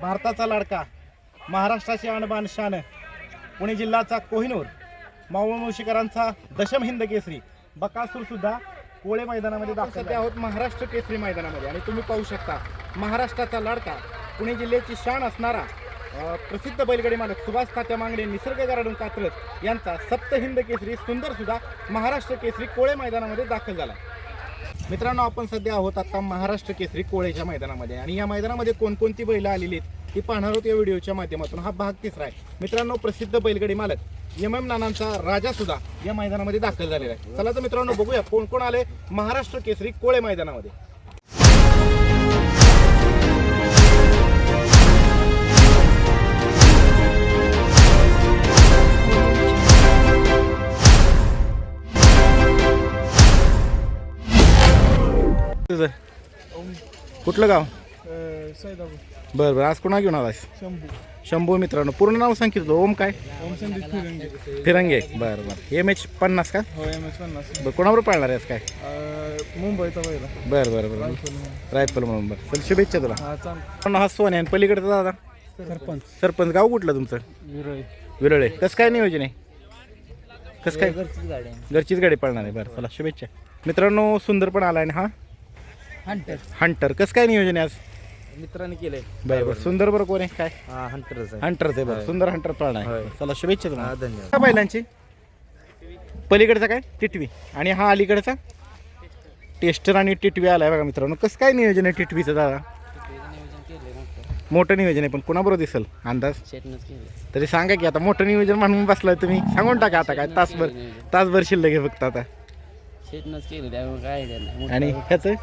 भारताचा लाडका महाराष्ट्राची आणबान शान पुणे जिल्ह्याचा कोहिनूर मावळ मुळशीकरांचा दशम हिंद केसरी बकासूर सुद्धा कोळे मैदानामध्ये दाखल आहोत महाराष्ट्र केसरी मैदानामध्ये आणि तुम्ही पाहू शकता महाराष्ट्राचा लाडका पुणे जिल्ह्याची शान असणारा प्रसिद्ध बैलगाडी मालक सुभाष तात्या मांगडे निसर्ग गार्डन कात्रज यांचा सप्त हिंद केसरी सुंदर सुद्धा महाराष्ट्र केसरी कोळे मैदानामध्ये दाखल झाला. मित्रांनो आपण सध्या आहोत आता महाराष्ट्र केसरी कोळेच्या मैदानामध्ये. आणि या मैदानामध्ये कोणकोणती बैलं आलेली आहेत ती पाहणार आहोत या व्हिडिओच्या माध्यमातून. हा भाग तिसरा आहे. मित्रांनो प्रसिद्ध बैलगडी मालक एम एम नानांचा राजा सुद्धा या मैदानामध्ये दाखल झालेला आहे. चला तर मित्रांनो बघूया कोण कोण आले महाराष्ट्र केसरी कोळे मैदानामध्ये. तुझं? कुठलं गाव? बरं बरं. आज कोणा घेऊन आलास शंभू शंभू मित्रांनो. पूर्ण नाव सांग की तुझं. ओम काय? ओम संदीप फिरंगे. फिरंगे बरं बरं. एम एच पन्नास का? हो बरं कोणाबरोबर पाळणार आहेस काय? मुंबईचा पहिला. बरं बरं बरं. रायफल म्हणून. बरं. चल शुभेच्छा तुला. हा पण हा सोन्या आणि पलीकडचा दादा? सरपंच. सरपंच. गाव कुठलं तुमचं? विरळी. विरळे. कसं काय नियोजन आहे? कसं काय? घरचीच गाडी घरचीच गाडी पळणार आहे. बरं चला शुभेच्छा. मित्रांनो सुंदर पण आलाय ना हा? हंटर हंटर कसं काय नियोजन आहे आज? मित्रांनी केलंय. बरं बरं. सुंदर बरं कोण आहे? काय? हा हंटरच आहे. हंटरच आहे बरं. सुंदर हंटर पळणार आहे. चला शुभेच्छा तुम्हाला. धन्यवाद. काय बैलांची? पलीकडचा काय? टिटवी. आणि हा अलीकडचा? टेस्टर आणि टिटवी आलाय बघा मित्रांनो. कसं काय नियोजन आहे टिटवीचं दादा? मोठं नियोजन आहे पण कुणाबरोबर दिसेल अंदाज? तरी सांगा की आता मोठं नियोजन म्हणून बसलाय तुम्ही. सांगून टाका आता काय. तासभर तासभर शिल्लक आहे फक्त आता. केलं त्यामुळे काय आणि ह्याचं?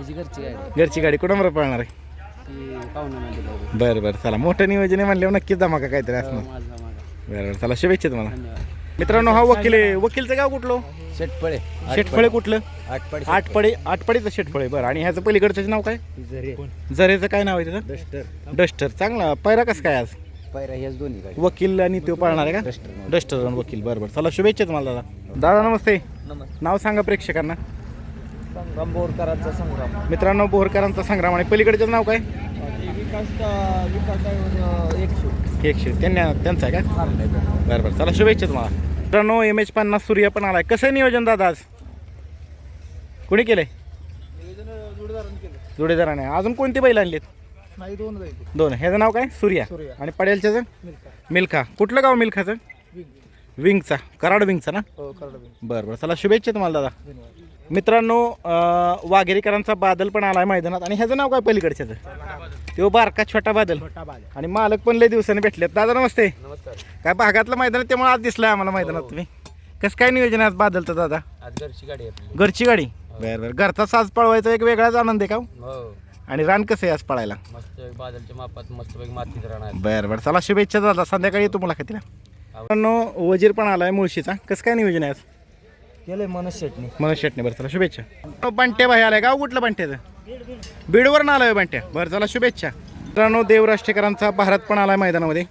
घरची गाडी. घरची गाडी कुणाबरोबर पळणार आहे? ती बरं बरं. चला मोठं नियोजन आहे म्हणल्यावर नक्कीच धमाका काहीतरी असणार. माझा माझा बरं बरं. चला शुभेच्छा तुम्हाला. धन्यवाद. मित्रांनो हा वकील आहे. वकीलचं गाव कुठलं? शेटपळे. शेटफळे कुठलं? आठपडे आठपडे आठपडीचं शेटफळे बरं. आणि ह्याचं पलीकडचं नाव काय? जरी जरेचं काय नाव आहे त्याचं? डस्टर. डस्टर. चांगला. पैरा कसं काय आज? पायरा ह्याच दोन्ही गाडी. वकील आणि तो पाळणार आहे का? डस्टर. वकील. बरं बरं. चला शुभेच्छा तुम्हाला दादा. दादा नमस्ते. नमस्ते. नाव सांगा प्रेक्षकांना. संग्राम बोरकरांचा संग्राम. मित्रांनो बोरकरांचा संग्राम. आणि पलीकडचं नाव काय? विकास विकास एकशे एकशे त्यांना त्यांचं आहे का? बरं बरं. चला शुभेच्छा तुम्हाला. मित्रांनो एम एच पन्नास सूर्य पण आलाय. कसं नियोजन दादा आज? कोणी केलंय? जोडदारानं केलं जोडीदाराने. अजून कोणती बैल आणलीत? नाही दोन दोन. ह्याचं नाव काय? सूर्या. सूर्या. आणि पडेलच्याचं? मिल्खा. कुठलं गाव मिल्खाचं? विंगचा. कराड विंगचा ना? हो बरं बरं. चला शुभेच्छा तुम्हाला दादा. धन्यवाद. मित्रांनो अं, वाघेरीकरांचा बादल पण आलाय मैदानात. आणि ह्याचं नाव काय पलीकडच्याचं तो बारका छोटा बादल. आणि मालक पण लय दिवसांनी भेटलेत. दादा नमस्ते. नमस्कार. काय भागातलं मैदान आहे, त्यामुळे आज दिसलंय आम्हाला मैदानात तुम्ही. कसं काय नियोजन आहे आज बादलचं दादा? आज घरची गाडी आहे आपली. घरची गाडी? बरं बरं. घरचा साज पळवायचा एक वेगळाच आनंद आहे का हो? हो. आणि रान कसं आहे आज पळायला? मस्त बादलच्या मापात मस्त पैकी मातीत राहणार बरं बरं. चला शुभेच्छा दादा. संध्याकाळी येतो मुलाखतीला. मित्रांनो वजीर पण आलाय मुळशीचा. कसं काय नियोजन आहे आज? केलंय मनोज शेटणी. मनोज शेटणे बरं चला शुभेच्छा. अहो, बंट्या भाई आलाय गाव कुठलं बंट्याचं? बीडवरून आलाय बंट्या. बरं चला शुभेच्छा. मित्रांनो देवराष्ट्रीकरांचा भारत पण आलाय मैदानामध्ये.